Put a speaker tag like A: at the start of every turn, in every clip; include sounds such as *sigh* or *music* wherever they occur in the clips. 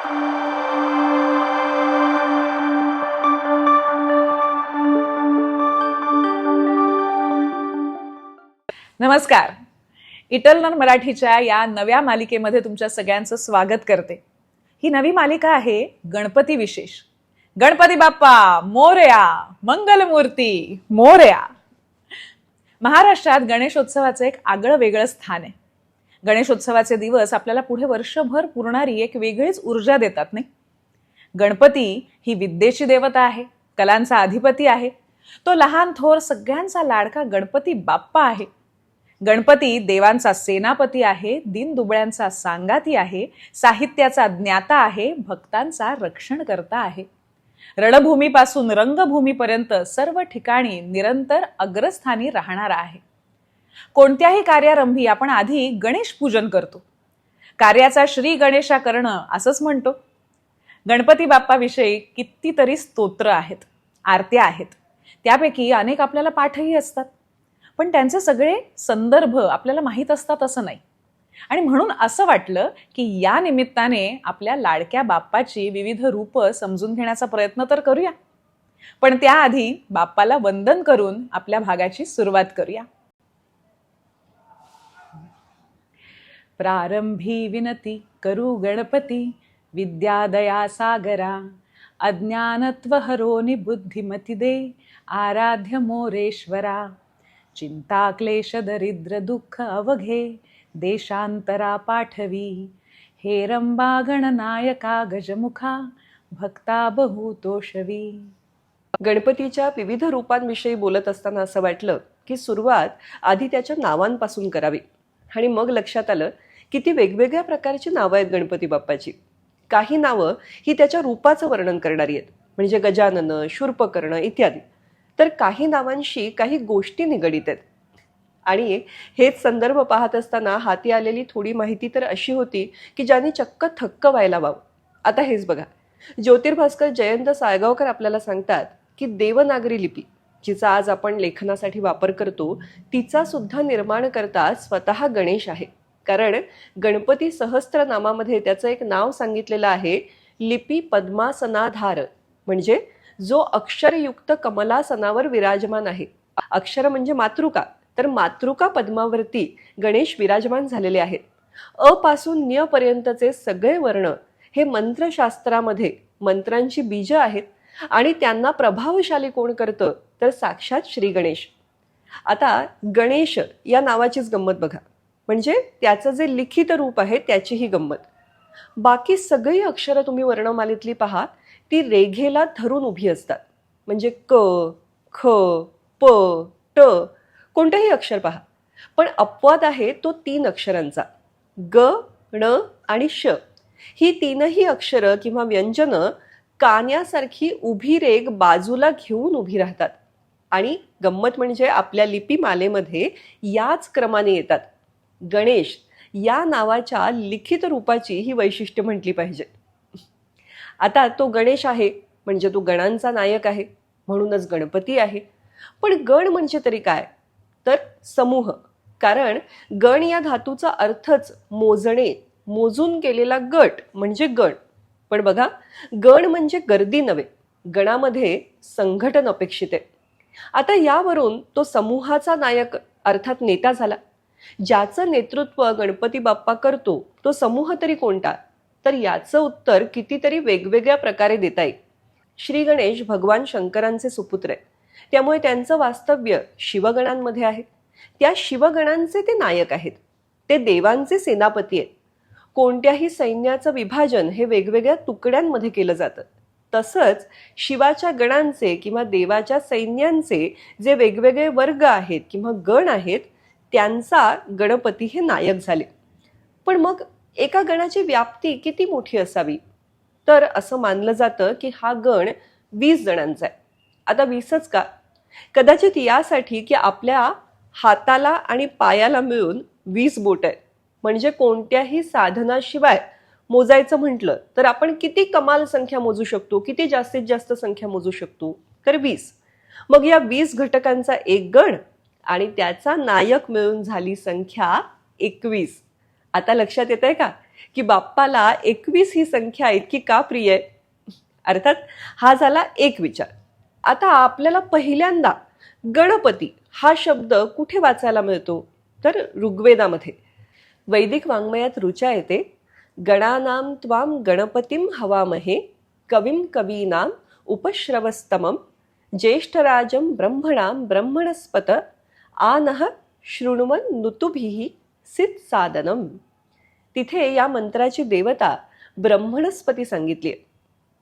A: नमस्कार. इटलनर मराठीच्या या नव्या मालिकेमध्ये तुमच्या सगळ्यांचं स्वागत करते. ही नवी मालिका आहे गणपती विशेष. गणपती बाप्पा मोरया मंगलमूर्ती मोरया. महाराष्ट्रात गणेशोत्सवाचं एक आगळं वेगळं स्थान आहे. गणेशोत्सवाचे दिवस आपल्याला पुढे वर्षभर पुरणारी एक वेगळीच ऊर्जा देतात नाही? गणपती ही विद्येची देवता आहे कलांचा अधिपती आहे. तो लहान थोर सगळ्यांचा लाडका गणपती बाप्पा आहे. गणपती देवांचा सेनापती आहे दिनदुबळ्यांचा सांगाती आहे साहित्याचा ज्ञाता आहे भक्तांचा रक्षण करता आहे. रणभूमीपासून रंगभूमीपर्यंत सर्व ठिकाणी निरंतर अग्रस्थानी राहणारा आहे. कोणत्याही कार्यारंभी आपण आधी गणेश पूजन करतो. कार्याचा श्री गणेशा करणं असंच म्हणतो. गणपती बाप्पाविषयी कितीतरी स्तोत्र आहेत आरत्या आहेत. त्यापैकी अनेक आपल्याला पाठही असतात. पण त्यांचे सगळे संदर्भ आपल्याला माहीत असतात असं नाही. आणि म्हणून असं वाटलं की या निमित्ताने आपल्या लाडक्या बाप्पाची विविध रूपं समजून घेण्याचा प्रयत्न तर करूया. पण त्याआधी बाप्पाला वंदन करून आपल्या भागाची सुरुवात करूया. प्रारंभी विनती करू गणपती विद्यादया सागरा अज्ञानत्व हरोनि निबुद्धिमती दे आराध्य मोरेश्वरा चिंता क्लेश दरिद्र दुःख अवघे देशांतरा पाठवी हे रंबा गणनायका गजमुखा भक्ता बहुतोषवी.
B: गणपतीच्या विविध रूपांविषयी बोलत असताना असं वाटलं की सुरुवात आधी त्याच्या नावांपासून करावी. आणि मग लक्षात आलं की ती वेगवेगळ्या प्रकारची नावं आहेत गणपती बाप्पाची. काही नावं ही त्याच्या रूपाचं वर्णन करणारी आहेत. म्हणजे गजानन शूर्पकर्ण इत्यादी. तर काही नावांशी काही गोष्टी निगडीत आहेत. आणि हेच संदर्भ पाहत असताना हाती आलेली थोडी माहिती तर अशी होती की ज्याने चक्क थक्क व्हायला वाव. आता हेच बघा. ज्योतिर्भास्कर जयंत साळगावकर आपल्याला सांगतात की देवनागरी लिपी जिचा आज आपण लेखनासाठी वापर करतो तिचा सुद्धा निर्माण करता स्वतः गणेश आहे. कारण गणपती सहस्त्रनामामध्ये त्याचं एक नाव सांगितलेलं आहे लिपी पद्मासनाधार. म्हणजे जो अक्षरयुक्त कमलासनावर विराजमान आहे. अक्षर म्हणजे मातृका. तर मातृका पद्मावरती गणेश विराजमान झालेले आहेत. अ पासून न्य पर्यंतचे सगळे वर्ण हे मंत्रशास्त्रामध्ये मंत्रांची बीज आहेत आणि त्यांना प्रभावशाली कोण करतं? तर साक्षात श्री गणेश. आता गणेश या नावाचीच गंमत बघा. म्हणजे त्याचं जे लिखित रूप आहे त्याचीही गंमत. बाकी सगळी अक्षरं तुम्ही वर्णमालेतली पहा ती रेघेला धरून उभी असतात. म्हणजे क ख प ट कोणतंही अक्षर पहा. पण अपवाद आहे तो तीन अक्षरांचा. ग ण आणि श. ही तीनही अक्षरं किंवा व्यंजनं कान्यासारखी उभी रेग बाजूला घेऊन उभी राहतात. आणि गंमत म्हणजे आपल्या लिपीमालेमध्ये याच क्रमाने येतात. गणेश या नावाच्या लिखित रूपाची ही वैशिष्ट्य म्हटली पाहिजे. आता तो गणेश आहे म्हणजे तो गणांचा नायक आहे म्हणूनच गणपती आहे. पण गण म्हणजे तरी काय? तर समूह. कारण गण या धातूचा अर्थच मोजणे मोजून केलेला गट म्हणजे गण. पण बघा गण म्हणजे गर्दी नव्हे गणामध्ये संघटन अपेक्षित आहे. आता यावरून तो समूहाचा नायक अर्थात नेता झाला. ज्याचं नेतृत्व गणपती बाप्पा करतो तो समूह तरी कोणता? तर याचं उत्तर कितीतरी वेगवेगळ्या प्रकारे देता येईल श्री गणेश भगवान शंकरांचे सुपुत्र आहेत. त्यामुळे त्यांचं वास्तव्य शिवगणांमध्ये आहे. त्या शिवगणांचे ते नायक आहेत. ते देवांचे सेनापती आहेत. कोणत्याही सैन्याचं विभाजन हे वेगवेगळ्या तुकड्यांमध्ये केलं जातं. तसंच शिवाच्या गणांचे किंवा देवाच्या सैन्यांचे जे वेगवेगळे वर्ग आहेत किंवा गण आहेत त्यांचा गणपती हे नायक झाले. पण मग एका गणाची व्याप्ती किती मोठी असावी? तर असं मानलं जातं की हा गण वीस जणांचा आहे. आता वीसच का? कदाचित यासाठी की आपल्या हाताला आणि पायाला मिळून वीस बोट आहेत. म्हणजे कोणत्याही साधनाशिवाय मोजायचं म्हटलं तर आपण किती कमाल संख्या मोजू शकतो? किती जास्तीत जास्त संख्या मोजू शकतो? तर वीस. मग या वीस घटकांचा एक गण आणि त्याचा नायक मिळून झाली संख्या एकवीस. आता लक्षात येत आहे का? की बाप्पाला एकवीस ही संख्या इतकी का प्रिय आहे? अर्थात हा झाला एक विचार. आता आपल्याला पहिल्यांदा गणपती हा शब्द कुठे वाचायला मिळतो? तर ऋग्वेदामध्ये. वैदिक वाङ्मयात रुचा येते गणानां त्वां गणपतीं हवामहे कवीम कवीनाम उपश्रवस्तमं ज्येष्ठराजं ब्रह्मणां ब्रह्मणस्पत आनः शृण्वन् नुतुभिः सित साधनम. तिथे या मंत्राची देवता ब्रह्मणस्पती सांगितली.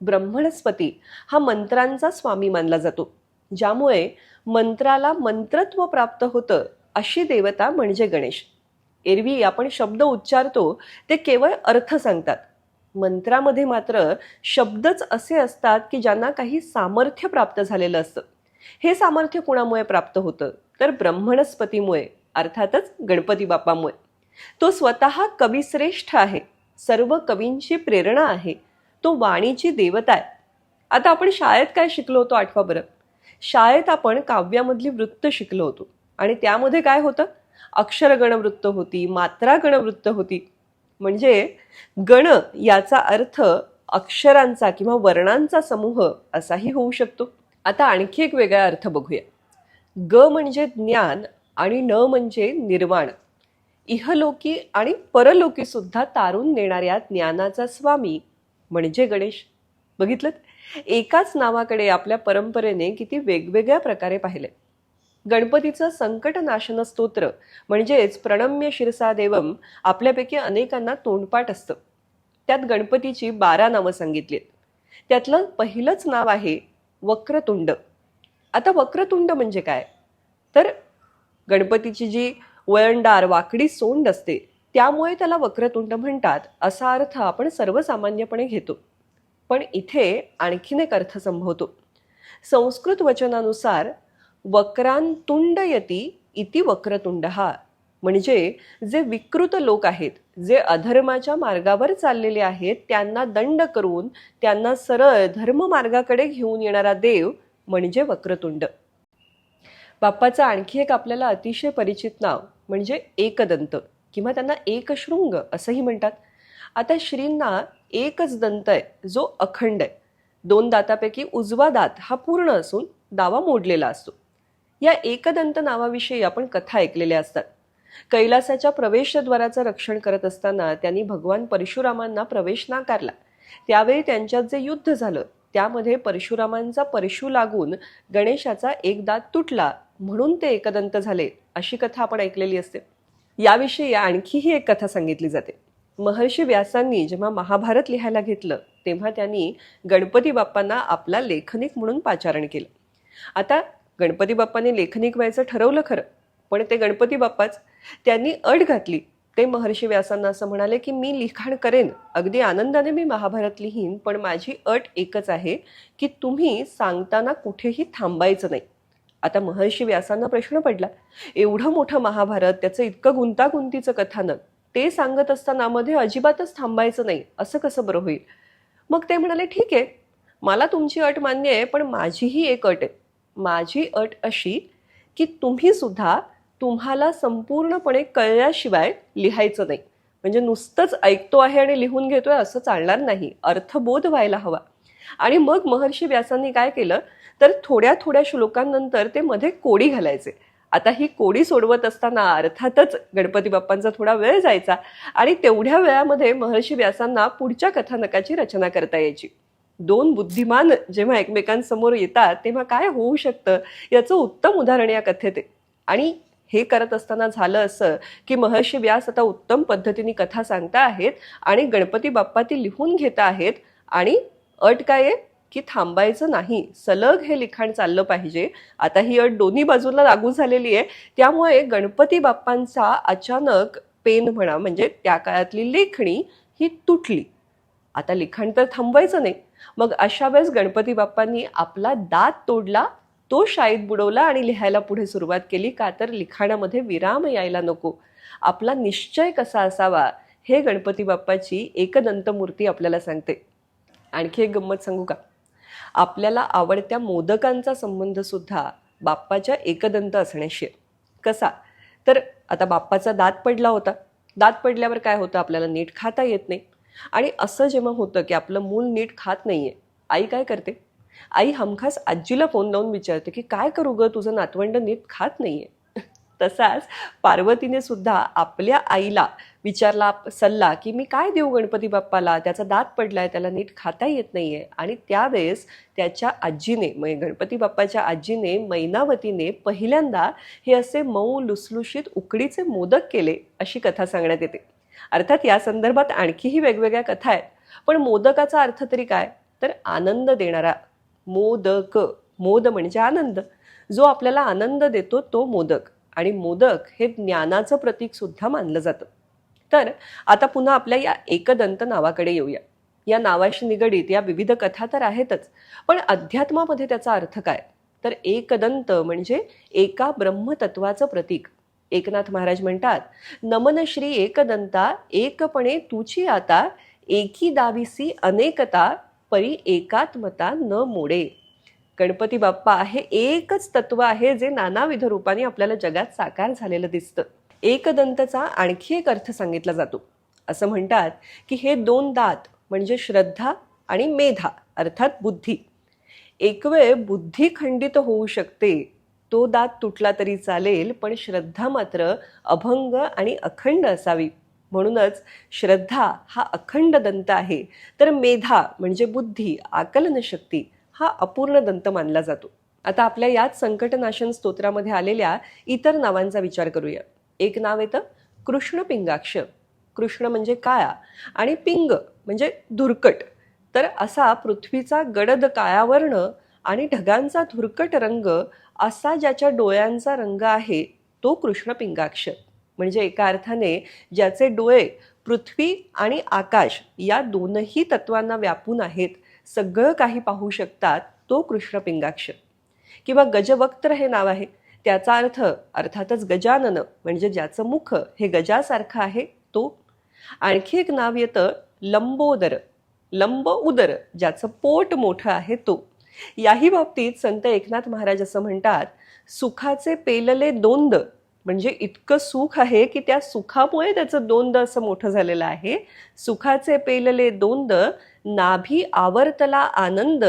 B: ब्रह्मणस्पती हा मंत्रांचा स्वामी मानला जातो. ज्यामुळे मंत्राला मंत्रत्व प्राप्त होतं अशी देवता म्हणजे गणेश. एरवी आपण शब्द उच्चारतो ते केवळ अर्थ सांगतात. मंत्रामध्ये मात्र शब्दच असे असतात की ज्यांना काही सामर्थ्य प्राप्त झालेलं असतं. हे सामर्थ्य कुणामुळे प्राप्त होतं? तर ब्रह्मणस्पतीमुळे अर्थातच गणपती बाप्पामुळे. तो स्वतः कविश्रेष्ठ आहे सर्व कवींची प्रेरणा आहे तो वाणीची देवता आहे. आता आपण शाळेत काय शिकलो होतो आठवा बरं? शाळेत आपण काव्यामधली वृत्त शिकलो होतो. आणि त्यामध्ये काय होतं? अक्षरगण वृत्त होती मात्रा गणवृत्त होती. म्हणजे गण याचा अर्थ अक्षरांचा किंवा वर्णांचा समूह असाही होऊ शकतो. आता आणखी एक वेगळा अर्थ बघूया. ग म्हणजे ज्ञान आणि न म्हणजे निर्वाण. इहलोकी आणि परलोकी सुद्धा तारून नेणाऱ्या ज्ञानाचा स्वामी म्हणजे गणेश. बघितलं एकाच नावाकडे आपल्या परंपरेने किती वेगवेगळ्या प्रकारे पाहिले. गणपतीचं संकटनाशन स्तोत्र म्हणजेच प्रणम्य शिरसा देवम आपल्यापैकी अनेकांना तोंडपाठ असतं. त्यात गणपतीची बारा नावं सांगितली आहेत त्यातलं पहिलंच नाव आहे वक्रतुंड. आता वक्रतुंड म्हणजे काय? तर गणपतीची जी वळणदार वाकडी सोंड असते त्यामुळे त्याला वक्रतुंड म्हणतात असा अर्थ आपण सर्वसामान्यपणे घेतो. पण इथे आणखीन एक अर्थ संभवतो. संस्कृत वचनानुसार वक्रांतुंडयती इति वक्रतुंड हा म्हणजे जे विकृत लोक आहेत जे अधर्माच्या मार्गावर चाललेले आहेत त्यांना दंड करून त्यांना सरळ धर्म मार्गाकडे घेऊन येणारा देव म्हणजे वक्रतुंड. बाप्पाचं आणखी एक आपल्याला अतिशय परिचित नाव म्हणजे एकदंत किंवा त्यांना एकशृंग असंही म्हणतात. आता श्रींना एकच दंत आहे जो अखंड आहे. दोन दातापैकी उजवा दात हा पूर्ण असून दावा मोडलेला असतो. या एकदंत नावाविषयी आपण कथा ऐकलेल्या असतात. कैलासाच्या प्रवेशद्वाराचं रक्षण करत असताना त्यांनी भगवान परशुरामांना प्रवेश नाकारला. त्यावेळी त्यांच्यात जे युद्ध झालं त्यामध्ये परशुरामांचा परशु लागून गणेशाचा एक दात तुटला म्हणून ते एकदंत झाले अशी कथा आपण ऐकलेली असते. याविषयी आणखीही एक कथा सांगितली जाते. महर्षी व्यासांनी जेव्हा महाभारत लिहायला घेतलं तेव्हा त्यांनी गणपती बाप्पांना आपला लेखनिक म्हणून पाचारण केलं. आता गणपती बाप्पांनी लेखनिक व्हायचं ठरवलं खरं पण ते गणपती बाप्पाच. त्यांनी अट घातली. ते महर्षी व्यासांना असं म्हणाले की मी लिखाण करेन. अगदी आनंदाने मी महाभारत लिहीन पण माझी अट एकच आहे की तुम्ही सांगताना कुठेही थांबायचं नाही. आता महर्षी व्यासांना प्रश्न पडला एवढं मोठं महाभारत त्याचं इतकं गुंतागुंतीचं कथानक ते सांगत असताना मध्ये अजिबातच थांबायचं नाही असं कसं बरं होईल? मग ते म्हणाले ठीक आहे. मला तुमची अट मान्य आहे पण माझीही एक अट आहे. माझी अट अशी की तुम्ही सुद्धा तुम्हाला संपूर्णपणे कळल्याशिवाय लिहायचं नाही. म्हणजे नुसतंच ऐकतो आहे आणि लिहून घेतोय असं चालणार नाही. अर्थबोध व्हायला हवा. आणि मग महर्षी व्यासांनी काय केलं? तर थोड्या थोड्या श्लोकांनंतर ते मध्ये कोडी घालायचे. आता ही कोडी सोडवत असताना अर्थातच गणपती बाप्पांचा थोडा वेळ जायचा आणि तेवढ्या वेळामध्ये महर्षी व्यासांना पुढच्या कथानकाची रचना करता यायची. दोन बुद्धिमान जेव्हा एकमेकांसमोर येतात तेव्हा काय होऊ शकतं? याचं उत्तम उदाहरण या कथेत आहे. आणि हे करत असताना झालं असं की महर्षी व्यास आता उत्तम पद्धतीने कथा सांगता आहेत आणि गणपती बाप्पा ती लिहून घेत आहेत आणि अट काय आहे? की थांबायचं नाही. सलग हे लिखाण चाललं पाहिजे. आता ही अट दोन्ही बाजूला लागू झालेली आहे. त्यामुळे गणपती बाप्पांचा अचानक पेन म्हणा म्हणजे त्या काळातली लेखणी ही तुटली. आता लिखाण तर थांबवायचं नाही. मग अशा वेळेस गणपती बाप्पांनी आपला दात तोडला तो शाळेत बुडवला आणि लिहायला पुढे सुरुवात केली. का तर लिखाणामध्ये विराम यायला नको. आपला निश्चय कसा असावा हे गणपती बाप्पाची एकदंत मूर्ती आपल्याला सांगते. आणखी एक गंमत सांगू का? आपल्याला आवडत्या मोदकांचा संबंध सुद्धा बाप्पाच्या एकदंत असण्याशी कसा? तर आता बाप्पाचा दात पडला होता. दात पडल्यावर काय होतं? आपल्याला नीट खाता येत नाही. आणि असं जेव्हा होतं की आपलं मूल नीट खात नाहीये आई काय करते? आई हमखास आजीला फोन लावून विचारते की काय करू ग? तुझं नातवंड नीट खात नाहीये. *laughs* तसाच पार्वतीने सुद्धा आपल्या आईला विचारला सल्ला की मी काय देऊ गणपती बाप्पाला? त्याचा दात पडलाय त्याला नीट खाता येत नाहीये. आणि त्यावेळेस त्याच्या आजीने म्हणजे गणपती बाप्पाच्या आजीने मैनावतीने पहिल्यांदा हे असे मऊ लुसलुशीत उकडीचे मोदक केले अशी कथा सांगण्यात येते. अर्थात या संदर्भात आणखीही वेगवेगळ्या कथा आहेत. पण मोदकाचा अर्थ तरी काय? तर आनंद देणारा मोदक. मोद म्हणजे आनंद. जो आपल्याला आनंद देतो तो मोदक. आणि मोदक हे ज्ञानाचं प्रतीक सुद्धा मानलं जातं. तर आता पुन्हा आपल्या या एकदंत नावाकडे येऊया. या नावाशी निगडीत या विविध कथा तर आहेतच. पण अध्यात्मामध्ये त्याचा अर्थ काय? तर एकदंत म्हणजे एका ब्रह्मतत्वाचं प्रतीक. एकनाथ महाराज म्हणतात नमन श्री एकदंता एकपणे तुची आता एकी दाविसी अनेकता परी एकात्मता न मोडे. गणपती बाप्पा हे एकच तत्व आहे जे नानाविध रूपाने आपल्याला जगात साकार झालेलं दिसतं. एकदंतचा आणखी एक अर्थ सांगितला जातो. असं म्हणतात की हे दोन दात म्हणजे श्रद्धा आणि मेधा अर्थात बुद्धी. एक वेळ बुद्धी खंडित होऊ शकते तो दात तुटला तरी चालेल पण श्रद्धा मात्र अभंग आणि अखंड असावी. म्हणूनच श्रद्धा हा अखंड दंत आहे. तर मेधा म्हणजे बुद्धी आकलनशक्ती हा अपूर्ण दंत मानला जातो. आता आपल्या याच संकटनाशन स्तोत्रामध्ये आलेल्या इतर नावांचा विचार करूया. एक नाव येतं कृष्ण पिंगाक्ष. कृष्ण म्हणजे काळा आणि पिंग म्हणजे धुरकट. तर असा पृथ्वीचा गडद काळावर्ण आणि ढगांचा धुरकट रंग असा ज्याच्या डोळ्यांचा रंग आहे तो कृष्ण पिंगाक्ष. म्हणजे एका अर्थाने ज्याचे डोळे पृथ्वी आणि आकाश या दोनही तत्वांना व्यापून आहेत सगळं काही पाहू शकतात तो कृष्णपिंगाक्ष किंवा गजवक्त्र हे नाव आहे. त्याचा अर्थ अर्थातच गजानन म्हणजे ज्याचं मुख हे गजासारखं आहे तो. आणखी एक नाव येतं लंबोदर लंब उदर ज्याचं पोट मोठं आहे तो. याही बाबतीत संत एकनाथ महाराज असं म्हणतात सुखाचे पेलले दोंद म्हणजे इतकं सुख आहे की त्या सुखामुळे त्याचं दोंद असं मोठं झालेलं आहे. सुखाचे पेलले दोंद नाभी आवर्तला आनंद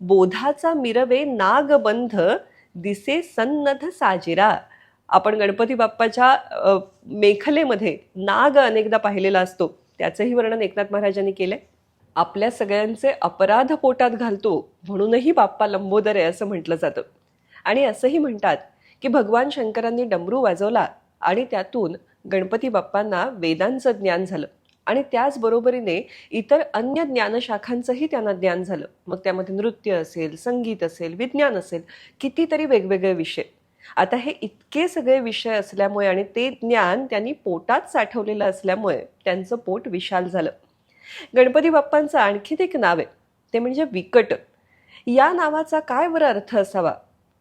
B: बोधाचा मिरवे नागबंध दिसे सन्नध साजिरा. आपण गणपती बाप्पाच्या मेखलेमध्ये नाग अनेकदा पाहिलेला असतो. त्याचंही वर्णन एकनाथ महाराजांनी केलंय. आपल्या सगळ्यांचे अपराध पोटात घालतो म्हणूनही बाप्पा लंबोदर आहे असं म्हटलं जातं. आणि असंही म्हणतात की भगवान शंकरांनी डमरू वाजवला आणि त्यातून गणपती बाप्पांना वेदांचं ज्ञान झालं. आणि त्याचबरोबरीने इतर अन्य ज्ञानशाखांचंही त्यांना ज्ञान झालं. मग त्यामध्ये नृत्य असेल संगीत असेल विज्ञान असेल कितीतरी वेगवेगळे विषय. आता हे इतके सगळे विषय असल्यामुळे आणि ते ज्ञान त्यांनी पोटात साठवलेलं असल्यामुळे त्यांचं पोट विशाल झालं. गणपती बाप्पांचं आणखीन एक नाव आहे. ते म्हणजे विकट. या नावाचा काय बरं अर्थ असावा?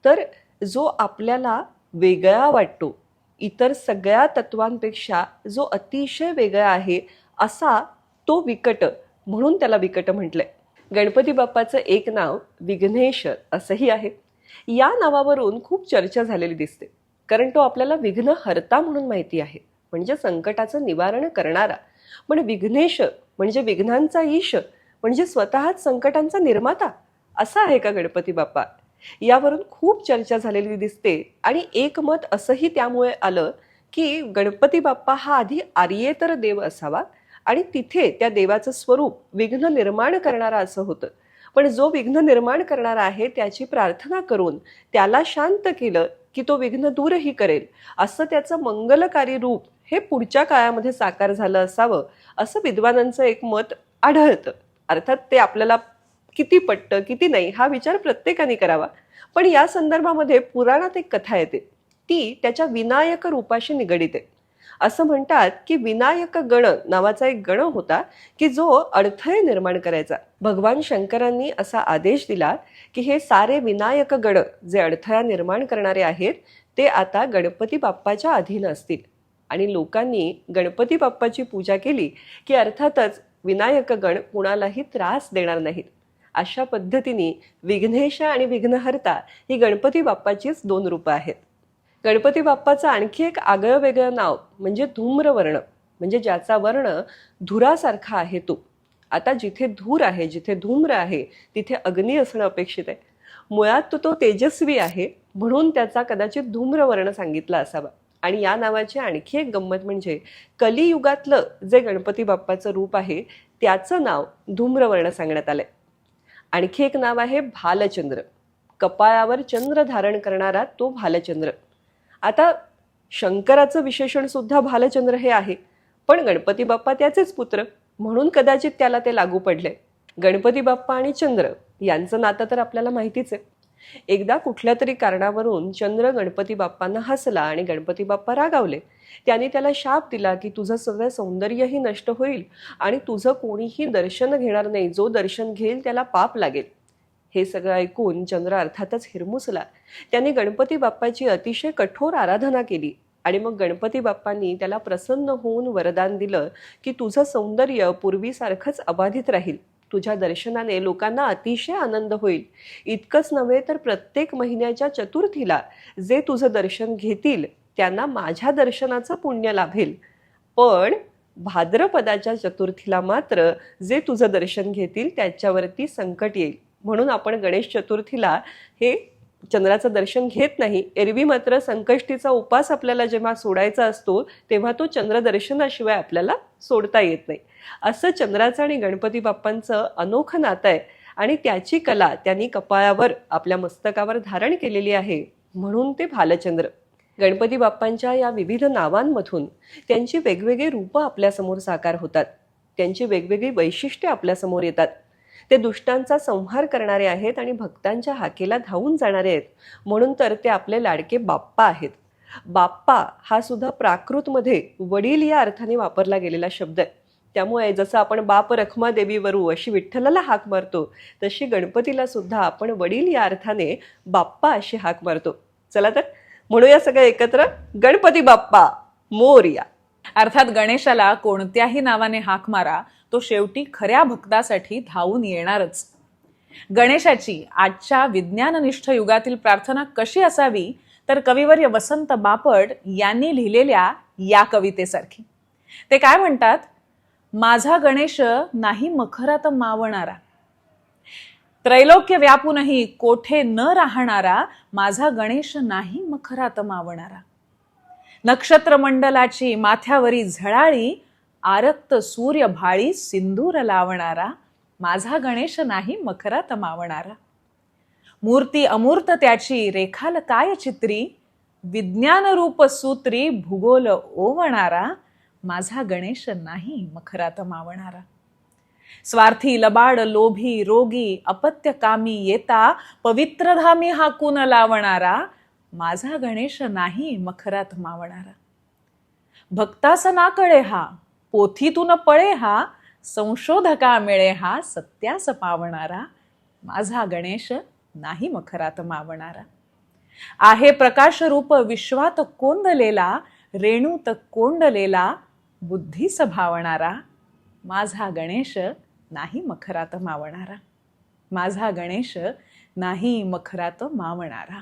B: तर जो आपल्याला वेगळा वाटतो इतर सगळ्या तत्वांपेक्षा जो अतिशय वेगळा आहे असा तो विकट म्हणून त्याला विकट म्हटलंय. गणपती बाप्पाचं एक नाव विघ्नेश असंही आहे. या नावावरून खूप चर्चा झालेली दिसते कारण तो आपल्याला विघ्न हरता म्हणून माहिती आहे म्हणजे संकटाचं निवारण करणारा. पण विघ्नेश म्हणजे विघ्नांचा ईश म्हणजे स्वतःच संकटांचा निर्माता असा आहे का गणपती बाप्पा? यावरून खूप चर्चा झालेली दिसते आणि एक मत असंही त्यामुळे आलं की गणपती बाप्पा हा आधी आर्येतर देव असावा आणि तिथे त्या देवाचं स्वरूप विघ्न निर्माण करणारा असं होतं. पण जो विघ्न निर्माण करणारा आहे त्याची प्रार्थना करून त्याला शांत केलं की तो विघ्न दूरही करेल. असं त्याचं मंगलकारी रूप हे पुढच्या काळामध्ये साकार झालं असावं असं विद्वानांचं एक मत आढळतं. अर्थात ते आपल्याला किती पटतं किती नाही हा विचार प्रत्येकाने करावा. पण या संदर्भामध्ये पुराणात एक कथा येते. ती त्याच्या विनायक रूपाशी निगडीत आहे. असं म्हणतात की विनायक गण नावाचा एक गण होता की जो अडथळे निर्माण करायचा. भगवान शंकरांनी असा आदेश दिला की हे सारे विनायक गण जे अडथळा निर्माण करणारे आहेत ते आता गणपती बाप्पाच्या अधीन असतील. आणि लोकांनी गणपती बाप्पाची पूजा केली की अर्थातच विनायक गण कुणालाही त्रास देणार नाहीत. अशा पद्धतीने विघ्नेश आणि विघ्नहर्ता ही गणपती बाप्पाचीच दोन रूपं आहेत. गणपती बाप्पाचं आणखी एक आगळं वेगळं नाव म्हणजे धूम्रवर्ण म्हणजे ज्याचा वर्ण धुरासारखा आहे तो. आता जिथे धूर आहे जिथे धूम्र आहे तिथे अग्नी असणं अपेक्षित आहे. मुळात तो तो तेजस्वी आहे म्हणून त्याचा कदाचित धूम्रवर्ण सांगितला असावा. आणि या नावाची आणखी एक गंमत म्हणजे कलियुगातलं जे गणपती बाप्पाचं रूप आहे त्याचं नाव धूम्रवर्ण सांगण्यात आलंय. आणखी एक नाव आहे भालचंद्र. कपाळावर चंद्र धारण करणारा तो भालचंद्र. आता शंकराचं विशेषण सुद्धा भालचंद्र हे आहे. पण गणपती बाप्पा त्याचेच पुत्र. म्हणून कदाचित त्याला ते लागू पडले. गणपती बाप्पा आणि चंद्र यांचं नातं तर आपल्याला माहितीच आहे. एकदा कुठल्या तरी कारणावरून चंद्र गणपती बाप्पांना हसला आणि गणपती बाप्पा रागावले. त्यांनी त्याला शाप दिला की तुझं सगळं सौंदर्यही नष्ट होईल आणि तुझं कोणीही दर्शन घेणार नाही. जो दर्शन घेईल त्याला पाप लागेल. हे सगळं ऐकून चंद्र अर्थातच हिरमुसला. त्यांनी गणपती बाप्पाची अतिशय कठोर आराधना केली आणि मग गणपती बाप्पांनी त्याला प्रसन्न होऊन वरदान दिलं की तुझं सौंदर्य पूर्वीसारखंच अबाधित राहील. तुझ्या दर्शनाने लोकांना अतिशय आनंद होईल. इतकंच नव्हे तर प्रत्येक महिन्याच्या चतुर्थीला जे तुझं दर्शन घेतील त्यांना माझ्या दर्शनाचं पुण्य लाभेल. पण भाद्रपदाच्या चतुर्थीला मात्र जे तुझं दर्शन घेतील त्याच्यावरती संकट येईल. म्हणून आपण गणेश चतुर्थीला हे चंद्राचं दर्शन घेत नाही. एरवी मात्र संकष्टीचा उपास आपल्याला जेव्हा सोडायचा असतो तेव्हा तो चंद्र दर्शनाशिवाय आपल्याला सोडता येत नाही. असं चंद्राचं आणि गणपती बाप्पांचं अनोखं नातं आहे आणि त्याची कला त्यांनी कपाळावर आपल्या मस्तकावर धारण केलेली आहे म्हणून ते भालचंद्र. गणपती बाप्पांच्या या विविध नावांमधून त्यांची वेगवेगळी रूपं आपल्यासमोर साकार होतात. त्यांची वेगवेगळी वैशिष्ट्ये आपल्यासमोर येतात. ते दुष्टांचा संहार करणारे आहेत आणि भक्तांच्या हाकेला धावून जाणारे आहेत. म्हणून तर ते आपले लाडके बाप्पा आहेत. बाप्पा हा सुद्धा प्राकृतमध्ये वडील या अर्थाने वापरला गेलेला शब्द आहे. त्यामुळे जसं आपण बाप रखमा देवी वरू अशी विठ्ठलाला हाक मारतो तशी गणपतीला सुद्धा आपण वडील या अर्थाने बाप्पा अशी हाक मारतो. चला तर म्हणूया सगळं एकत्र गणपती बाप्पा मोरया.
A: अर्थात गणेशाला कोणत्याही नावाने हाक मारा तो शेवटी खऱ्या भक्तासाठी धावून येणारच. गणेशाची आजच्या विज्ञाननिष्ठ युगातील प्रार्थना कशी असावी तर कविवर्य वसंत बापट यांनी लिहिलेल्या या कवितेसारखी. ते काय म्हणतात? माझा गणेश नाही मखरात मावणारा. त्रैलोक्य व्यापूनही कोठे न राहणारा माझा गणेश नाही मखरात मावणारा. नक्षत्र मंडलाची माथ्यावरी झळाळी आरक्त सूर्य भाळी सिंदूर लावणारा माझा गणेश नाही मखरात मावणारा. मूर्ती अमूर्त त्याची रेखाल काय चित्री? विज्ञान रूप सूत्री भूगोल ओवणारा माझा गणेश नाही मखरात मावणारा. स्वार्थी लबाड लोभी रोगी अपत्य कामी येता पवित्र धामी हाकून लावणारा माझा गणेश नाही मखरात मावणारा. भक्तास ना कळे हा पोथीतून पळे हा संशोधका मिळे हा सत्यास पावणारा माझा गणेश नाही मखरात मावणारा. आहे प्रकाश रूप विश्वात कोंदलेला रेणूत कोंडलेला बुद्धी सभावणारा माझा गणेश नाही मखरात मावणारा. माझा गणेश नाही मखरात मावणारा.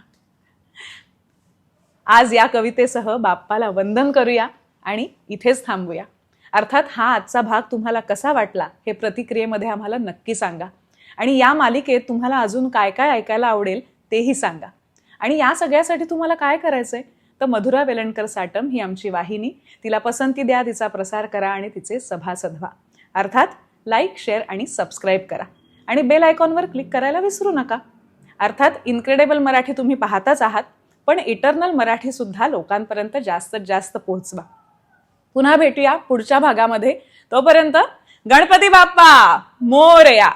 A: आज या कवितेसह बाप्पाला वंदन करूया आणि इथेच थांबूया. अर्थात हा आजचा भाग तुम्हाला कसा वाटला हे प्रतिक्रियेमध्ये आम्हाला नक्की सांगा. आणि या मालिकेत तुम्हाला अजून काय काय ऐकायला आवडेल तेही सांगा. आणि या सगळ्यासाठी तुम्हाला काय करायचंय? तर मधुरा वेलणकर साटम ही आमची वाहिनी. तिला पसंती द्या तिचा प्रसार करा आणि तिचे सभासद व्हा अर्थात लाईक शेअर आणि सबस्क्राईब करा. आणि बेल आयकॉनवर क्लिक करायला विसरू नका. अर्थात इन्क्रेडिबल मराठी तुम्ही पाहताच आहात पण इटर्नल मराठी सुद्धा लोकांपर्यंत जास्तीत जास्त पोहोचवा. पुन्हा भेटूया पुढच्या भागामध्ये. तोपर्यंत गणपती बाप्पा मोरया!